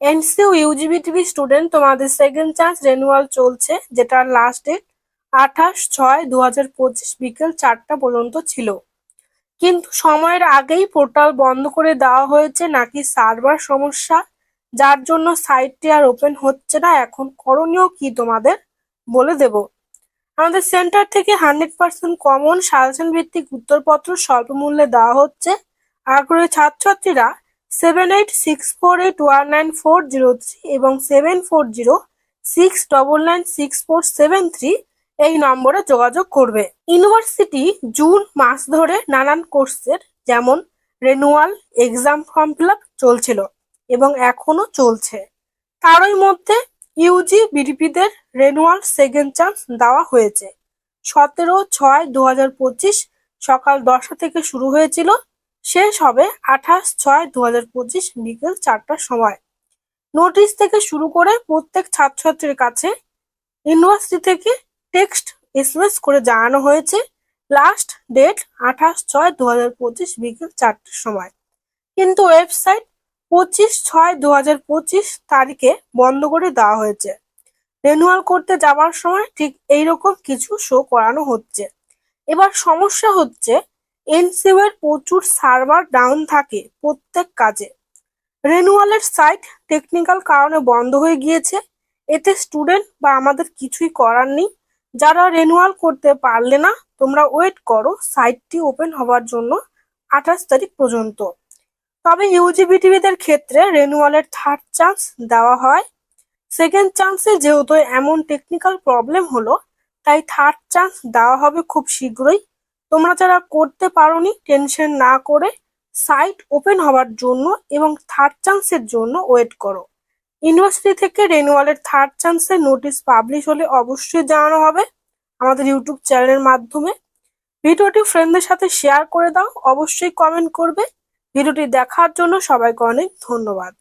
এনসিউ ইউজিবিটিভি স্টুডেন্ট তোমাদের second chance renewal চলছে যেটার লাস্ট ডেট আঠাশ ছয় দু হাজার পঁচিশ বিকেল চারটা পর্যন্ত ছিল। কিন্তু সময়ের আগেই পোর্টাল বন্ধ করে দেওয়া হয়েছে, নাকি সার্ভার সমস্যা, যার জন্য সাইটটি আর ওপেন হচ্ছে না, এখন করণীয় কি তোমাদের বলে দেব। আমাদের সেন্টার থেকে হান্ড্রেড পার্সেন্ট কমন সাজেশন ভিত্তিক উত্তরপত্র স্বল্প মূল্যে দেওয়া হচ্ছে। আগ্রহী ছাত্রছাত্রীরা seven eight six four eight one nine four zero three এবং seven four zero six double nine six four seven three এই নম্বরে যোগাযোগ করবে। ইউনিভার্সিটি জুন মাস ধরে নানান কোর্সের যেমন রেনুয়াল এক্সাম ফর্ম ফিল চলছিল এবং এখনও চলছে। তারই মধ্যে ইউজি বিডিপিদের রেনুয়াল সেকেন্ড চান্স দেওয়া হয়েছে। সতেরো ছয় দু সকাল দশটা থেকে শুরু হয়েছিল। শেষ হবে আঠাশ ছয় দু হাজার পঁচিশ বিকেল চারটার সময়। নোটিশ থেকে শুরু করে প্রত্যেক ছাত্রছাত্রীর কাছে ইউনিভার্সিটি থেকে টেক্সট এসএমএস করে জানানো হয়েছে লাস্ট ডেট আঠাশ ছয় দু হাজার পঁচিশ বিকেল চারটের সময়। কিন্তু ওয়েবসাইট পঁচিশ ছয় দু হাজার পঁচিশ তারিখে বন্ধ করে দেওয়া হয়েছে। রেনুয়াল করতে যাওয়ার সময় ঠিক এইরকম কিছু শো করানো হচ্ছে। এবার সমস্যা হচ্ছে এনসিউ এর প্রচুর সার্ভার ডাউন থাকে প্রত্যেক কাজে। রেনুয়ালের সাইট টেকনিক্যাল কারণে বন্ধ হয়ে গিয়েছে। এতে স্টুডেন্ট বা আমাদের কিছুই করার নেই। যারা রেনুয়াল করতে পারলে না, তোমরা ওয়েট করো সাইটটি ওপেন হওয়ার জন্য আঠাশ তারিখ পর্যন্ত। তবে ইউজিবিটিভিদের ক্ষেত্রে রেনুয়ালের থার্ড চান্স দেওয়া হয়। সেকেন্ড চান্সে যেহেতু এমন টেকনিক্যাল প্রবলেম হলো, তাই থার্ড চান্স দেওয়া হবে খুব শীঘ্রই। তোমরা যারা করতে পারোনি টেনশন না করে সাইট ওপেন হওয়ার জন্য এবং থার্ড চান্সের জন্য ওয়েট করো। ইউনিভার্সিটি থেকে রেনুয়ালের থার্ড চান্সের নোটিশ পাবলিশ হলে অবশ্যই জানানো হবে আমাদের ইউটিউব চ্যানেলের মাধ্যমে। ভিডিওটি ফ্রেন্ডদের সাথে শেয়ার করে দাও, অবশ্যই কমেন্ট করবে। ভিডিওটি দেখার জন্য সবাইকে অনেক ধন্যবাদ।